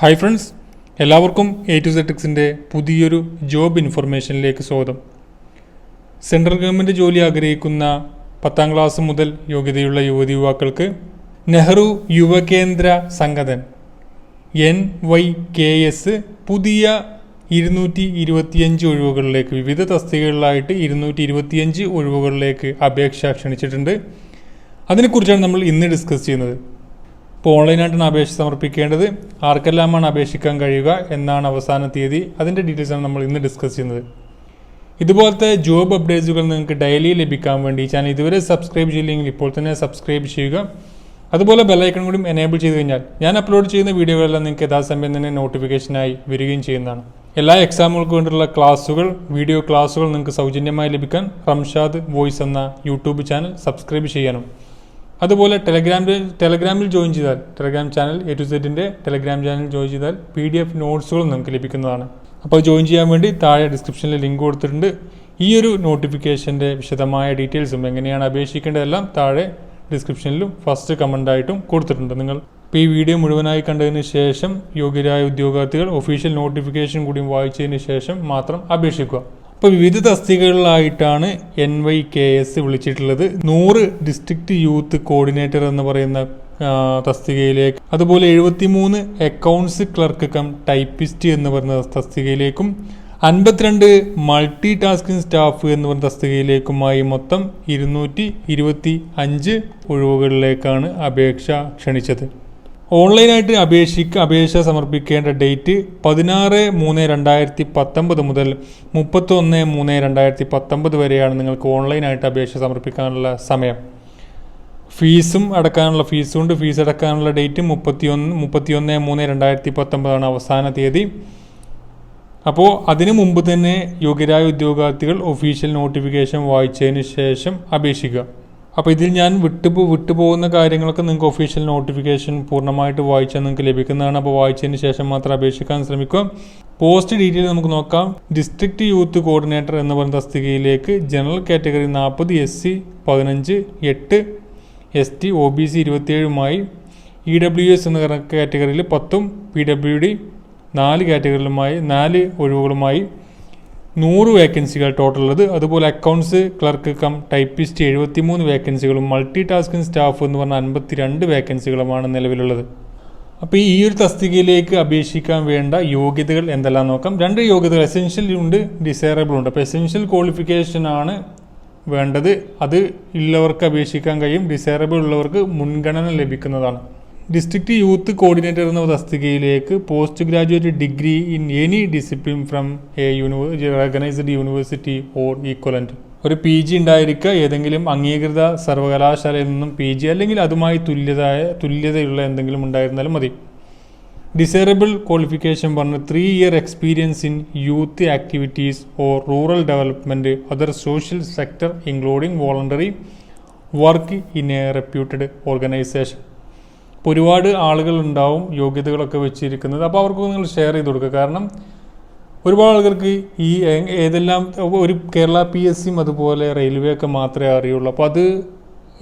Hi friends എല്ലാവർക്കും A to സെറ്റിക്സിന്റെ പുതിയൊരു ജോബ് ഇൻഫർമേഷനിലേക്ക് സ്വാഗതം. സെൻട്രൽ ഗവൺമെന്റ് ജോലി ആഗ്രഹിക്കുന്ന പത്താം ക്ലാസ് മുതൽ യോഗ്യതയുള്ള യുവതി യുവാക്കൾക്ക് Nehru Yuva Kendra Sangathan N Y K S പുതിയ ഇരുന്നൂറ്റി ഇരുപത്തിയഞ്ച് ഒഴിവുകളിലേക്ക് വിവിധ തസ്തികകളിലായിട്ട് ഇരുന്നൂറ്റി ഇരുപത്തിയഞ്ച് ഒഴിവുകളിലേക്ക് അപേക്ഷ ക്ഷണിച്ചിട്ടുണ്ട്. അതിനെക്കുറിച്ചാണ് നമ്മൾ ഇന്ന് ഡിസ്കസ് ചെയ്യുന്നത്. ഇപ്പോൾ ഓൺലൈനായിട്ടാണ് അപേക്ഷ സമർപ്പിക്കേണ്ടത്. ആർക്കെല്ലാമാണ് അപേക്ഷിക്കാൻ കഴിയുക എന്നാണ് അവസാന തീയതി. അതിന്റെ ഡീറ്റെയിൽസാണ് നമ്മൾ ഇന്ന് ഡിസ്കസ് ചെയ്യുന്നത്. ഇതുപോലത്തെ ജോബ് അപ്ഡേറ്റ്സുകൾ നിങ്ങൾക്ക് ഡെയിലി ലഭിക്കാൻ വേണ്ടി ചാനൽ ഇതുവരെ സബ്സ്ക്രൈബ് ചെയ്യില്ലെങ്കിൽ ഇപ്പോൾ തന്നെ സബ്സ്ക്രൈബ് ചെയ്യുക. അതുപോലെ ബെല്ലൈക്കൺ കൂടി എനേബിൾ ചെയ്ത് കഴിഞ്ഞാൽ ഞാൻ അപ്ലോഡ് ചെയ്യുന്ന വീഡിയോകളെല്ലാം നിങ്ങൾക്ക് യഥാസമയം തന്നെ നോട്ടിഫിക്കേഷനായി വരികയും ചെയ്യുന്നതാണ്. എല്ലാ എക്സാമുകൾക്ക് വേണ്ടിയുള്ള ക്ലാസ്സുകൾ വീഡിയോ ക്ലാസ്സുകൾ നിങ്ങൾക്ക് സൗജന്യമായി ലഭിക്കാൻ റംഷാദ് വോയിസ് എന്ന യൂട്യൂബ് ചാനൽ സബ്സ്ക്രൈബ് ചെയ്യാനും. അതുപോലെ ടെലഗ്രാമിൽ ടെലഗ്രാമിൽ ജോയിൻ ചെയ്താൽ ടെലഗ്രാം ചാനൽ എ ടു സെറ്റിന്റെ ടെലഗ്രാം ചാനൽ ജോയിൻ ചെയ്താൽ പി ഡി എഫ് നോട്ട്സുകളും നമുക്ക് ലഭിക്കുന്നതാണ്. അപ്പോൾ ജോയിൻ ചെയ്യാൻ വേണ്ടി താഴെ ഡിസ്ക്രിപ്ഷനിൽ ലിങ്ക് കൊടുത്തിട്ടുണ്ട്. ഈ ഒരു നോട്ടിഫിക്കേഷന്റെ വിശദമായ ഡീറ്റെയിൽസും എങ്ങനെയാണ് അപേക്ഷിക്കേണ്ടതെല്ലാം താഴെ ഡിസ്ക്രിപ്ഷനിലും ഫസ്റ്റ് കമന്റായിട്ടും കൊടുത്തിട്ടുണ്ട് നിങ്ങൾ. ഇപ്പോൾ ഈ വീഡിയോ മുഴുവനായി കണ്ടതിന് ശേഷം യോഗ്യരായ ഉദ്യോഗാർത്ഥികൾ ഒഫീഷ്യൽ നോട്ടിഫിക്കേഷൻ കൂടി വായിച്ചതിന് ശേഷം മാത്രം അപേക്ഷിക്കുക. അപ്പോൾ വിവിധ തസ്തികകളിലായിട്ടാണ് എൻ വൈ കെ എസ് വിളിച്ചിട്ടുള്ളത്. നൂറ് ഡിസ്ട്രിക്ട് യൂത്ത് കോർഡിനേറ്റർ എന്ന് പറയുന്ന തസ്തികയിലേക്ക്. അതുപോലെ എഴുപത്തിമൂന്ന് അക്കൗണ്ട്സ് ക്ലർക്ക് കം ടൈപ്പിസ്റ്റ് എന്ന് പറയുന്ന തസ്തികയിലേക്കും. അൻപത്തിരണ്ട് മൾട്ടി ടാസ്കിംഗ് സ്റ്റാഫ് എന്ന് പറഞ്ഞ തസ്തികയിലേക്കുമായി മൊത്തം ഇരുന്നൂറ്റി ഇരുപത്തി അഞ്ച് ഒഴിവുകളിലേക്കാണ് അപേക്ഷ ക്ഷണിച്ചത്. ഓൺലൈനായിട്ട് അപേക്ഷിക്ക അപേക്ഷ സമർപ്പിക്കേണ്ട ഡേറ്റ് പതിനാറ് മൂന്ന് രണ്ടായിരത്തി പത്തൊമ്പത് മുതൽ മുപ്പത്തൊന്ന് മൂന്ന് രണ്ടായിരത്തി പത്തൊമ്പത് വരെയാണ് നിങ്ങൾക്ക് ഓൺലൈനായിട്ട് അപേക്ഷ സമർപ്പിക്കാനുള്ള സമയം. ഫീസും അടക്കാനുള്ള ഫീസും ഉണ്ട് ഫീസ് അടക്കാനുള്ള ഡേറ്റ് മുപ്പത്തിയൊന്ന് മുപ്പത്തിയൊന്ന് മൂന്ന് രണ്ടായിരത്തി പത്തൊമ്പതാണ് അവസാന തീയതി. അപ്പോൾ അതിനു മുമ്പ് തന്നെ യോഗ്യരായ ഉദ്യോഗാർത്ഥികൾ ഒഫീഷ്യൽ നോട്ടിഫിക്കേഷൻ വായിച്ചതിന് ശേഷം അപേക്ഷിക്കുക. അപ്പോൾ ഇതിൽ ഞാൻ വിട്ടുപോ വിട്ടുപോകുന്ന കാര്യങ്ങളൊക്കെ നിങ്ങൾക്ക് ഒഫീഷ്യൽ നോട്ടിഫിക്കേഷൻ പൂർണമായിട്ട് വായിച്ചാൽ നിങ്ങൾക്ക് ലഭിക്കുന്നതാണ്. അപ്പോൾ വായിച്ചതിന് ശേഷം മാത്രം അപേക്ഷിക്കാൻ ശ്രമിക്കുക. പോസ്റ്റ് ഡീറ്റെയിൽ നമുക്ക് നോക്കാം. ഡിസ്ട്രിക്ട് യൂത്ത് കോർഡിനേറ്റർ എന്ന് പറയുന്ന തസ്തികയിലേക്ക് ജനറൽ കാറ്റഗറി നാൽപ്പത് എസ് സി പതിനഞ്ച് എട്ട് S T O B C ഇരുപത്തിയേഴുമായി E W S എന്ന കാറ്റഗറിയിൽ പത്തും പി ഡബ്ല്യു ഡി നാല് കാറ്റഗറിയിലുമായി നാല് ഒഴിവുകളുമായി നൂറ് വേക്കൻസികൾ ടോട്ടൽ ഉള്ളത്. അതുപോലെ അക്കൗണ്ട്സ് ക്ലർക്ക് കം ടൈപ്പിസ്റ്റ് എഴുപത്തിമൂന്ന് വേക്കൻസികളും മൾട്ടി ടാസ്കിംഗ് സ്റ്റാഫ് എന്ന് പറഞ്ഞ അൻപത്തി രണ്ട് വേക്കൻസികളുമാണ് നിലവിലുള്ളത്. അപ്പോൾ ഈ ഒരു തസ്തികയിലേക്ക് അപേക്ഷിക്കാൻ വേണ്ട യോഗ്യതകൾ എന്തെല്ലാം നോക്കാം. രണ്ട് യോഗ്യതകൾ എസെൻഷ്യൽ ഉണ്ട് ഡിസൈറബിൾ ഉണ്ട്. അപ്പോൾ എസെൻഷ്യൽ ക്വാളിഫിക്കേഷൻ ആണ് വേണ്ടത്. അത് ഉള്ളവർക്ക് അപേക്ഷിക്കാൻ കഴിയും. ഡിസൈറബിൾ ഉള്ളവർക്ക് മുൻഗണന ലഭിക്കുന്നതാണ്. ഡിസ്ട്രിക്ട് യൂത്ത് കോർഡിനേറ്റർ എന്ന തസ്തികയിലേക്ക് post graduate degree in any discipline from a universe recognised university or equivalent ഒരു പി ജി ഉണ്ടായിരിക്കുക ഏതെങ്കിലും അംഗീകൃത സർവകലാശാലയിൽ നിന്നും പി ജി അല്ലെങ്കിൽ അതുമായി തുല്യതായ തുല്യതയുള്ള എന്തെങ്കിലും ഉണ്ടായിരുന്നാലും മതി. ഡിസേറബിൾ ക്വാളിഫിക്കേഷൻ പറഞ്ഞ് three year experience in youth activities or rural development other social sector including voluntary work in a reputed organisation ഇപ്പോൾ ഒരുപാട് ആളുകൾ ഉണ്ടാവും യോഗ്യതകളൊക്കെ വെച്ചിരിക്കുന്നത്. അപ്പോൾ അവർക്ക് നിങ്ങൾ ഷെയർ ചെയ്ത് കൊടുക്കുക. കാരണം ഒരുപാട് ആളുകൾക്ക് ഈ ഏതെല്ലാം ഒരു കേരള പി എസ് സിയും അതുപോലെ റെയിൽവേ ഒക്കെ മാത്രമേ അറിയുള്ളൂ. അപ്പോൾ അത്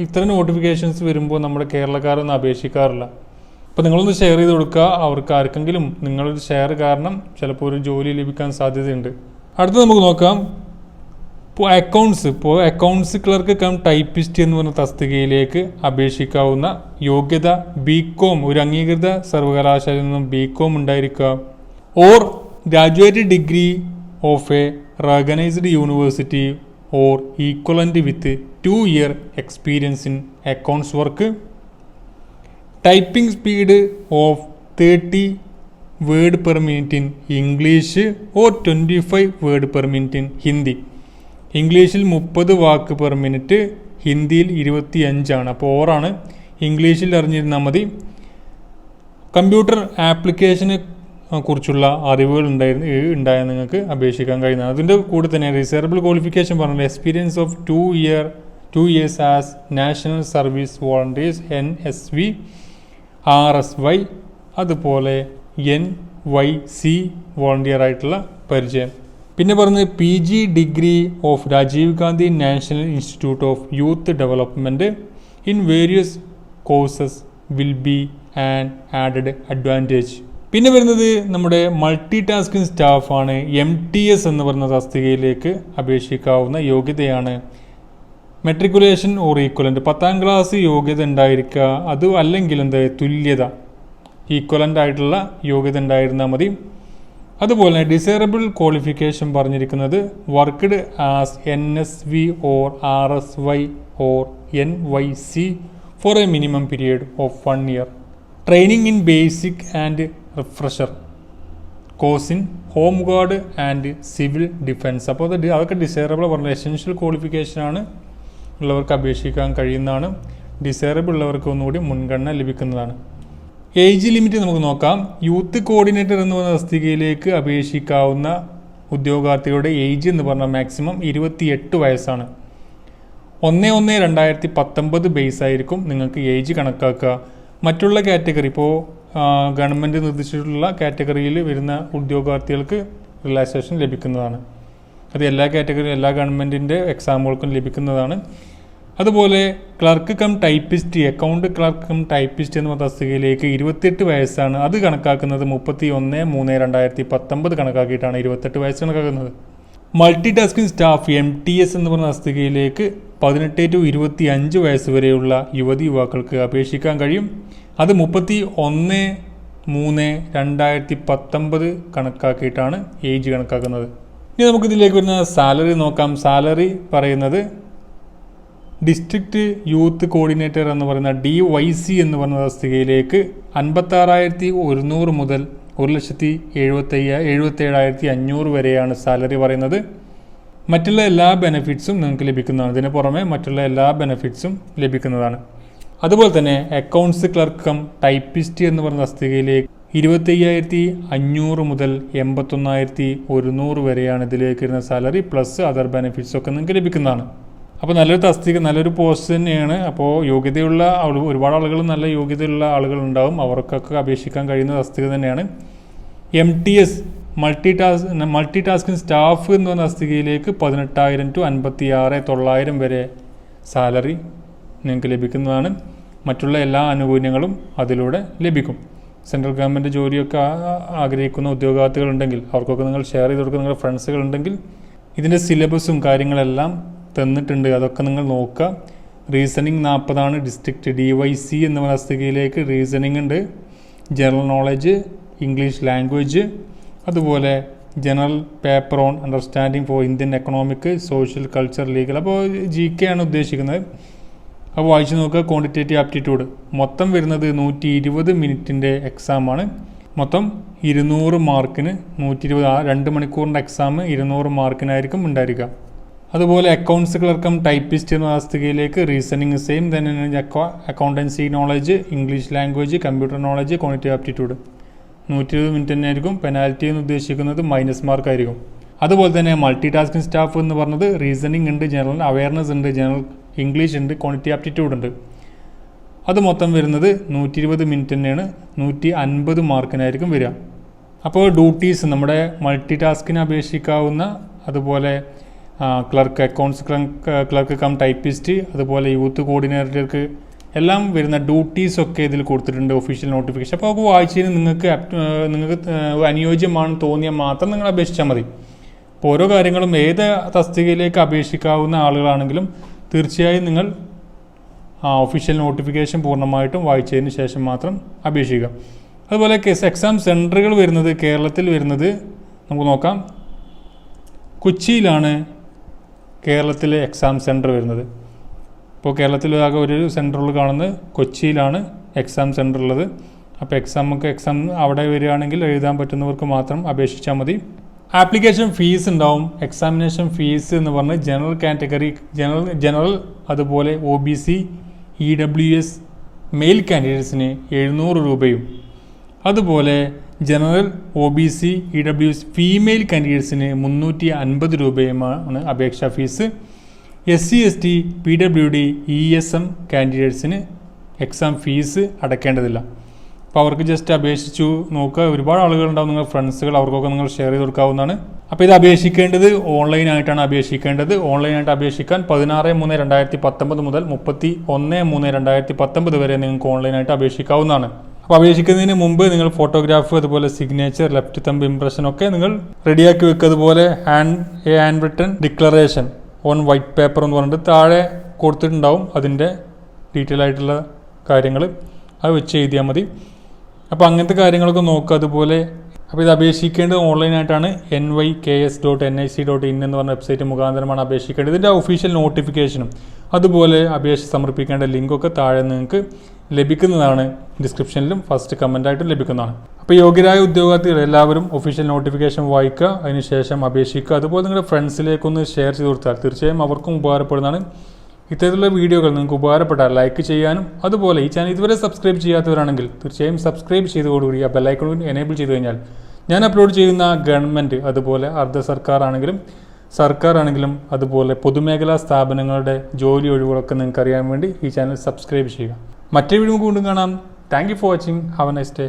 ഇത്തരം നോട്ടിഫിക്കേഷൻസ് വരുമ്പോൾ നമ്മുടെ കേരളക്കാരൊന്നും അപേക്ഷിക്കാറില്ല. അപ്പോൾ നിങ്ങളൊന്ന് ഷെയർ ചെയ്ത് കൊടുക്കുക. അവർക്ക് ആർക്കെങ്കിലും നിങ്ങളൊരു ഷെയർ കാരണം ചിലപ്പോൾ ഒരു ജോലി ലഭിക്കാൻ സാധ്യതയുണ്ട്. അടുത്ത നമുക്ക് നോക്കാം. ഇപ്പോൾ അക്കൗണ്ട്സ് ഇപ്പോൾ അക്കൗണ്ട്സ് ക്ലർക്ക് കം ടൈപ്പിസ്റ്റ് എന്ന് പറഞ്ഞ തസ്തികയിലേക്ക് അപേക്ഷിക്കാവുന്ന യോഗ്യത ബി കോം ഒരു അംഗീകൃത സർവകലാശാലയിൽ നിന്നും ബി കോം ഉണ്ടായിരിക്കുക. Or graduate degree of a recognised university or equivalent with two year experience in accounts work typing speed of thirty word per minute in English or twenty five word per minute in Hindi ഇംഗ്ലീഷിൽ മുപ്പത് വാക്ക് per minute ഹിന്ദിയിൽ ഇരുപത്തി അഞ്ചാണ് അപ്പോൾ ഓറാണ് ഇംഗ്ലീഷിൽ അറിഞ്ഞിരുന്നാൽ മതി. Computer ആപ്ലിക്കേഷനെ കുറിച്ചുള്ള അറിവുകൾ ഉണ്ടായിരുന്നു ഉണ്ടായ നിങ്ങൾക്ക് അപേക്ഷിക്കാൻ കഴിയുന്നത് അതിന്റെ കൂടെ തന്നെ റിസർവബിൾ ക്വാളിഫിക്കേഷൻ പറഞ്ഞത് experience of two year two years as national service volunteers N S V R S Y അതുപോലെ എൻ വൈ സി വോളണ്ടിയർ ആയിട്ടുള്ള പരിചയം. പിന്നെ പറഞ്ഞത് P G degree of Rajiv Gandhi national institute of youth development in various courses will be and added advantage പിന്നെ വരുന്നത് നമ്മുടെ multi tasking സ്റ്റാഫാണ് M T S എന്ന് പറയുന്ന തസ്തികയിലേക്ക് അപേക്ഷിക്കാവുന്ന യോഗ്യതയാണ്. മെട്രിക്കുലേഷൻ ഓർ ഈക്വലന്റ് പത്താം ക്ലാസ് യോഗ്യത ഉണ്ടായിരിക്കുക അത് അല്ലെങ്കിൽ എന്താ തുല്യത. ഈക്വലന്റ് ആയിട്ടുള്ള യോഗ്യത ഉണ്ടായിരുന്നാൽ മതി. അതുപോലെ ഡിസേറബിൾ ക്വാളിഫിക്കേഷൻ പറഞ്ഞിരിക്കുന്നത് worked as N S V or R S Y or N Y C for a minimum period of one year. Training in basic and refresher. Course in home guard and civil defence. അപ്പോൾ അത് അതൊക്കെ desirable പറഞ്ഞ essential ക്വാളിഫിക്കേഷനാണ് ഉള്ളവർക്ക് അപേക്ഷിക്കാൻ കഴിയുന്നതാണ്. Desirable ഉള്ളവർക്ക് ഒന്നുകൂടി മുൻഗണന ലഭിക്കുന്നതാണ്. ഏജ് ലിമിറ്റ് നമുക്ക് നോക്കാം. യൂത്ത് കോർഡിനേറ്റർ എന്ന് പറയുന്ന തസ്തികയിലേക്ക് അപേക്ഷിക്കാവുന്ന ഉദ്യോഗാർത്ഥികളുടെ ഏജ് എന്ന് പറഞ്ഞാൽ മാക്സിമം ഇരുപത്തിയെട്ട് വയസ്സാണ്. ഒന്ന് ഒന്ന് രണ്ടായിരത്തി പത്തൊമ്പത് ബേസ് ആയിരിക്കും നിങ്ങൾക്ക് ഏജ് കണക്കാക്കുക. മറ്റുള്ള കാറ്റഗറി ഇപ്പോൾ ഗവൺമെന്റ് നിർദ്ദേശിച്ചിട്ടുള്ള കാറ്റഗറിയിൽ വരുന്ന ഉദ്യോഗാർത്ഥികൾക്ക് റിലാക്സേഷൻ ലഭിക്കുന്നതാണ്. അത് എല്ലാ കാറ്റഗറി എല്ലാ ഗവൺമെന്റിന്റെ എക്സാമുകൾക്കും ലഭിക്കുന്നതാണ്. അതുപോലെ clerk cum typist account clerk cum typist എന്ന തസ്തികയിലേക്ക് ഇരുപത്തെട്ട് വയസ്സാണ് അത് കണക്കാക്കുന്നത്. മുപ്പത്തി ഒന്ന് മൂന്ന് രണ്ടായിരത്തി പത്തൊമ്പത് കണക്കാക്കിയിട്ടാണ് ഇരുപത്തെട്ട് വയസ്സ് കണക്കാക്കുന്നത്. Multi tasking staff M T S എന്ന് പറഞ്ഞ തസ്തികയിലേക്ക് പതിനെട്ട് ടു ഇരുപത്തി അഞ്ച് വയസ്സ് വരെയുള്ള യുവതി യുവാക്കൾക്ക് അപേക്ഷിക്കാൻ കഴിയും. അത് മുപ്പത്തി ഒന്ന് മൂന്ന് രണ്ടായിരത്തി പത്തൊമ്പത് കണക്കാക്കിയിട്ടാണ് ഏജ് കണക്കാക്കുന്നത്. ഇനി നമുക്കിതിലേക്ക് വരുന്ന സാലറി നോക്കാം. സാലറി പറയുന്നത് ഡിസ്ട്രിക്റ്റ് യൂത്ത് കോർഡിനേറ്റർ എന്ന് പറയുന്ന ഡി വൈ സി എന്ന് പറയുന്ന തസ്തികയിലേക്ക് അൻപത്താറായിരത്തി ഒരുന്നൂറ് മുതൽ ഒരു ലക്ഷത്തി എഴുപത്തയ്യ എഴുപത്തേഴായിരത്തി അഞ്ഞൂറ് വരെയാണ് സാലറി പറയുന്നത്. മറ്റുള്ള എല്ലാ ബെനിഫിറ്റ്സും നിങ്ങൾക്ക് ലഭിക്കുന്നതാണ്. ഇതിന് പുറമെ മറ്റുള്ള എല്ലാ ബെനിഫിറ്റ്സും ലഭിക്കുന്നതാണ്. അതുപോലെ തന്നെ അക്കൗണ്ട്സ് ക്ലർക്കം ടൈപ്പിസ്റ്റ് എന്ന് പറയുന്ന തസ്തികയിലേക്ക് ഇരുപത്തയ്യായിരത്തി അഞ്ഞൂറ് മുതൽ എൺപത്തൊന്നായിരത്തി ഒരുന്നൂറ് വരെയാണ് ഇതിലേക്ക് വരുന്ന സാലറി പ്ലസ് അതർ ബെനിഫിറ്റ്സ് ഒക്കെ നിങ്ങൾക്ക് ലഭിക്കുന്നതാണ്. അപ്പോൾ നല്ലൊരു തസ്തിക നല്ലൊരു പോസ്റ്റ് തന്നെയാണ്. അപ്പോൾ യോഗ്യതയുള്ള ആളുകൾ ഒരുപാട് ആളുകൾ നല്ല യോഗ്യതയുള്ള ആളുകൾ ഉണ്ടാവും അവർക്കൊക്കെ അപേക്ഷിക്കാൻ കഴിയുന്ന തസ്തിക തന്നെയാണ്. M T S multi task multi tasking staff എന്ന് പറഞ്ഞ തസ്തികയിലേക്ക് പതിനെട്ടായിരം ടു അൻപത്തി ആറ് തൊള്ളായിരം വരെ സാലറി നിങ്ങൾക്ക് ലഭിക്കുന്നതാണ്. മറ്റുള്ള എല്ലാ ആനുകൂല്യങ്ങളും അതിലൂടെ ലഭിക്കും. സെൻട്രൽ ഗവൺമെന്റ് ജോലിയൊക്കെ ആഗ്രഹിക്കുന്ന ഉദ്യോഗാർത്ഥികളുണ്ടെങ്കിൽ അവർക്കൊക്കെ നിങ്ങൾ ഷെയർ ചെയ്ത് കൊടുക്കുന്ന നിങ്ങളുടെ ഫ്രണ്ട്സുകളുണ്ടെങ്കിൽ ഇതിന്റെ സിലബസും കാര്യങ്ങളെല്ലാം തന്നിട്ടുണ്ട്. അതൊക്കെ നിങ്ങൾ നോക്കുക. റീസണിങ് നാൽപ്പതാണ്. ഡിസ്ട്രിക്റ്റ് ഡി വൈ സി എന്ന തസ്തികയിലേക്ക് റീസണിങ് ഉണ്ട്. ജനറൽ നോളജ് ഇംഗ്ലീഷ് ലാംഗ്വേജ് അതുപോലെ general paper on understanding for Indian economic social culture legal അപ്പോൾ ജി കെ ആണ് ഉദ്ദേശിക്കുന്നത്. അപ്പോൾ വായിച്ചു നോക്കുക. ക്വാണ്ടിറ്റേറ്റീവ് ആപ്റ്റിറ്റ്യൂഡ് മൊത്തം വരുന്നത് നൂറ്റി ഇരുപത് മിനിറ്റിന്റെ എക്സാമാണ് മൊത്തം ഇരുന്നൂറ് മാർക്കിന് നൂറ്റി ഇരുപത് ആ രണ്ട് മണിക്കൂറിന്റെ എക്സാം ഇരുന്നൂറ് മാർക്കിനായിരിക്കും ഉണ്ടായിരിക്കുക. അതുപോലെ അക്കൗണ്ട്സ് ക്ലർക്കും ടൈപ്പിസ്റ്റ് എന്ന തസ്തികയിലേക്ക് റീസണിങ് സെയിം തന്നെ accountancy knowledge English language computer knowledge quantitative aptitude നൂറ്റി ഇരുപത് മിനിറ്റ് തന്നെ ആയിരിക്കും പെനാൽറ്റി എന്ന് ഉദ്ദേശിക്കുന്നത് മൈനസ് മാർക്ക് ആയിരിക്കും. അതുപോലെ തന്നെ മൾട്ടി ടാസ്കിംഗ് സ്റ്റാഫ് എന്ന് പറഞ്ഞത് റീസണിങ് ഉണ്ട് ജനറൽ അവയർനെസ് ഉണ്ട് ജനറൽ ഇംഗ്ലീഷ് ഉണ്ട് ക്വാണ്ടിറ്റി ആപ്റ്റിറ്റ്യൂഡ് ഉണ്ട്. അത് മൊത്തം വരുന്നത് നൂറ്റി ഇരുപത് മിനിറ്റ് തന്നെയാണ്. നൂറ്റി അൻപത് മാർക്കിനായിരിക്കും വരിക. അപ്പോൾ ഡ്യൂട്ടീസ് നമ്മുടെ മൾട്ടി ടാസ്കിന് അപേക്ഷിക്കാവുന്ന അതുപോലെ clerk accounts clerk cum typist അതുപോലെ യൂത്ത് കോർഡിനേറ്റർക്ക് എല്ലാം വരുന്ന ഡ്യൂട്ടീസ് ഒക്കെ ഇതിൽ കൊടുത്തിട്ടുണ്ട് ഒഫീഷ്യൽ നോട്ടിഫിക്കേഷൻ അപ്പോൾ അത് വായിച്ചതിന് നിങ്ങൾക്ക് നിങ്ങൾക്ക് അനുയോജ്യമാണെന്ന് തോന്നിയാൽ മാത്രം നിങ്ങൾ അപേക്ഷിച്ചാൽ മതി. അപ്പോൾ ഓരോ കാര്യങ്ങളും ഏത് തസ്തികയിലേക്ക് അപേക്ഷിക്കാവുന്ന ആളുകളാണെങ്കിലും തീർച്ചയായും നിങ്ങൾ ആ ഒഫീഷ്യൽ നോട്ടിഫിക്കേഷൻ പൂർണമായിട്ടും വായിച്ചതിന് ശേഷം മാത്രം അപേക്ഷിക്കുക. അതുപോലെ കേസ് എക്സാം സെന്ററുകൾ വരുന്നത് കേരളത്തിൽ വരുന്നത് നമുക്ക് നോക്കാം. കൊച്ചിയിലാണ് കേരളത്തിലെ എക്സാം സെന്റർ വരുന്നത്. ഇപ്പോൾ കേരളത്തിൽ ആകെ ഒരു സെന്ററുകൾ കാണുന്നത്. കൊച്ചിയിലാണ് എക്സാം സെന്റർ ഉള്ളത്. അപ്പോൾ എക്സാമൊക്കെ എക്സാം അവിടെ വരികയാണെങ്കിൽ എഴുതാൻ പറ്റുന്നവർക്ക് മാത്രം അപേക്ഷിച്ചാൽ മതി. ആപ്ലിക്കേഷൻ ഫീസ് ഉണ്ടാവും. എക്സാമിനേഷൻ ഫീസ് എന്ന് പറഞ്ഞ് ജനറൽ കാറ്റഗറി ജനറൽ ജനറൽ അതുപോലെ O B C E W S male കാൻഡിഡേറ്റ്സിന് എഴുന്നൂറ് രൂപയും. അതുപോലെ general O B C E W S female കാൻഡിഡേറ്റ്സിന് മുന്നൂറ്റി അൻപത് രൂപയുമാണ് അപേക്ഷാ fees. S C S T P W D E S M കാൻഡിഡേറ്റ്സിന് exam fees അടയ്ക്കേണ്ടതില്ല അപ്പോൾ അവർക്ക് ജസ്റ്റ് അപേക്ഷിച്ചു നോക്കുക. ഒരുപാട് ആളുകളുണ്ടാവും നിങ്ങൾ ഫ്രണ്ട്സുകൾ അവർക്കൊക്കെ നിങ്ങൾ ഷെയർ ചെയ്ത് കൊടുക്കാവുന്നതാണ്. അപ്പോൾ ഇത് അപേക്ഷിക്കേണ്ടത് ഓൺലൈനായിട്ടാണ് അപേക്ഷിക്കേണ്ടത്. ഓൺലൈനായിട്ട് അപേക്ഷിക്കാൻ പതിനാറ് മൂന്ന് രണ്ടായിരത്തി പത്തൊമ്പത് മുതൽ മുപ്പത്തി ഒന്ന് മൂന്ന് രണ്ടായിരത്തി പത്തൊമ്പത് വരെ നിങ്ങൾക്ക് ഓൺലൈനായിട്ട് അപേക്ഷിക്കാവുന്നതാണ്. അപ്പോൾ അപേക്ഷിക്കുന്നതിന് മുമ്പ് നിങ്ങൾ ഫോട്ടോഗ്രാഫ് അതുപോലെ സിഗ്നേച്ചർ ലെഫ്റ്റ് തമ്പ് ഇംപ്രഷൻ ഒക്കെ നിങ്ങൾ റെഡിയാക്കി വെക്കുക അതുപോലെ hand a hand written declaration on white paper എന്ന് പറഞ്ഞിട്ട് താഴെ കൊടുത്തിട്ടുണ്ടാവും അതിന്റെ ഡീറ്റെയിൽ ആയിട്ടുള്ള കാര്യങ്ങൾ അത് വെച്ച് എഴുതിയാൽ മതി. അപ്പോൾ അങ്ങനത്തെ കാര്യങ്ങളൊക്കെ നോക്കുക. അതുപോലെ അപ്പോൾ ഇത് അപേക്ഷിക്കേണ്ടത് ഓൺലൈനായിട്ടാണ് N Y K S dot N I C dot in എന്ന് പറഞ്ഞ വെബ്സൈറ്റ് മുഖാന്തരമാണ് അപേക്ഷിക്കേണ്ടത്. ഇതിന്റെ ഒഫീഷ്യൽ നോട്ടിഫിക്കേഷനും അതുപോലെ അപേക്ഷ സമർപ്പിക്കേണ്ട ലിങ്കൊക്കെ താഴെ നിങ്ങൾക്ക് ലഭിക്കുന്നതാണ്. ഡിസ്ക്രിപ്ഷനിലും ഫസ്റ്റ് കമന്റായിട്ടും ലഭിക്കുന്നതാണ്. അപ്പോൾ യോഗ്യരായ ഉദ്യോഗാർത്ഥികൾ എല്ലാവരും ഒഫീഷ്യൽ നോട്ടിഫിക്കേഷൻ വായിക്കുക. അതിനുശേഷം അപേക്ഷിക്കുക. അതുപോലെ നിങ്ങളുടെ ഫ്രണ്ട്സിലേക്കൊന്ന് ഷെയർ ചെയ്ത് കൊടുത്താൽ തീർച്ചയായും അവർക്കും ഉപകാരപ്പെടുന്നതാണ്. ഇത്തരത്തിലുള്ള വീഡിയോകൾ നിങ്ങൾക്ക് ഉപകാരപ്പെട്ടാൽ ലൈക്ക് ചെയ്യാനും അതുപോലെ ഈ ചാനൽ ഇതുവരെ സബ്സ്ക്രൈബ് ചെയ്യാത്തവരാണെങ്കിൽ തീർച്ചയായും സബ്സ്ക്രൈബ് ചെയ്തുകൊടുകൂടി ആ ബെല്ലൈക്കൺ എനേബിൾ ചെയ്തു കഴിഞ്ഞാൽ ഞാൻ അപ്ലോഡ് ചെയ്യുന്ന ഗവൺമെന്റ് അതുപോലെ അർദ്ധ സർക്കാർ ആണെങ്കിലും സർക്കാർ ആണെങ്കിലും അതുപോലെ പൊതുമേഖലാ സ്ഥാപനങ്ങളുടെ ജോലി ഒഴിവുകളൊക്കെ നിങ്ങൾക്ക് അറിയാൻ വേണ്ടി ഈ ചാനൽ സബ്സ്ക്രൈബ് ചെയ്യുക. മറ്റേ വീഡിയോ വീണ്ടും കാണാം. Thank you for watching have a nice day